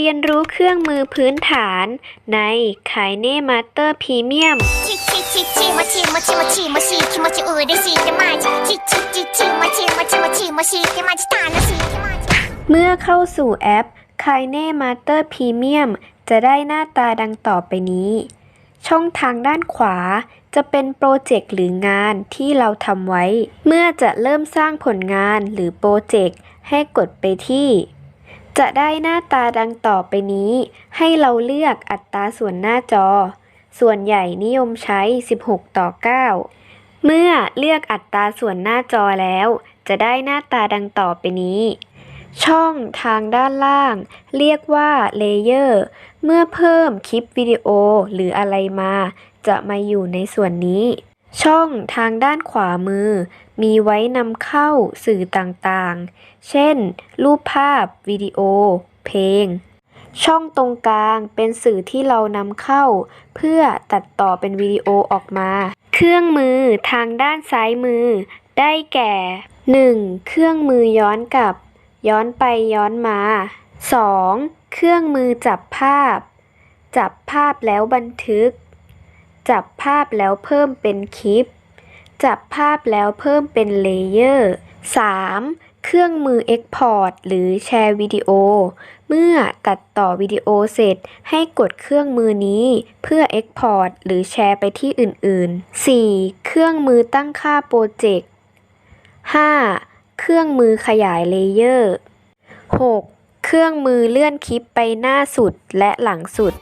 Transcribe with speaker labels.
Speaker 1: เรียนรู้เครื่องมือพื้นฐานในคายเน่มาสเตอร์พรีเมียม
Speaker 2: เมื่อเข้าสู่แอปไค
Speaker 1: เน่มาสเตอร์พรีเมียมจะได้หน้าตาดังต่อไปนี้ ช่องทางด้านขวาจะเป็นโปรเจกต์หรืองานที่เราทำไว้ เมื่อจะเริ่มสร้างผลงานหรือโปรเจกต์ให้กดไปที่ จะได้หน้าตาดังต่อไปนี้ ให้เราเลือกอัตราส่วนหน้าจอ ส่วนใหญ่นิยมใช้ 16 ต่อ 9 เมื่อเลือกอัตราส่วนหน้าจอแล้ว จะได้หน้าตาดังต่อไปนี้ ช่องทางด้านล่าง เรียกว่าเลเยอร์เมื่อเพิ่มคลิปวิดีโอหรืออะไรมา จะมาอยู่ในส่วนนี้ ช่องทางด้านขวามือ มีไว้นำเข้าสื่อต่างๆ เช่น รูปภาพ วิดีโอ เพลง ช่องตรงกลางเป็นสื่อที่เรานำเข้า เพื่อตัดต่อเป็นวิดีโอออกมา เครื่องมือทางด้านซ้ายมือ ได้แก่ 1. เครื่องมือย้อนกลับ ย้อนไปย้อนมา 2. เครื่องมือจับภาพ จับภาพแล้วบันทึก จับภาพแล้วเพิ่มเป็นคลิป จับภาพแล้วเพิ่มเป็นเลเยอร์ 3. เครื่องมือ Export หรือแชร์วิดีโอ เมื่อตัดต่อวิดีโอเสร็จให้กดเครื่องมือนี้เพื่อ Export หรือแชร์ไปที่อื่นๆ 4. เครื่องมือตั้งค่าโปรเจกต์ 5. เครื่องมือขยายเลเยอร์ 6. เครื่องมือเลื่อนคลิปไปหน้าสุดและหลังสุด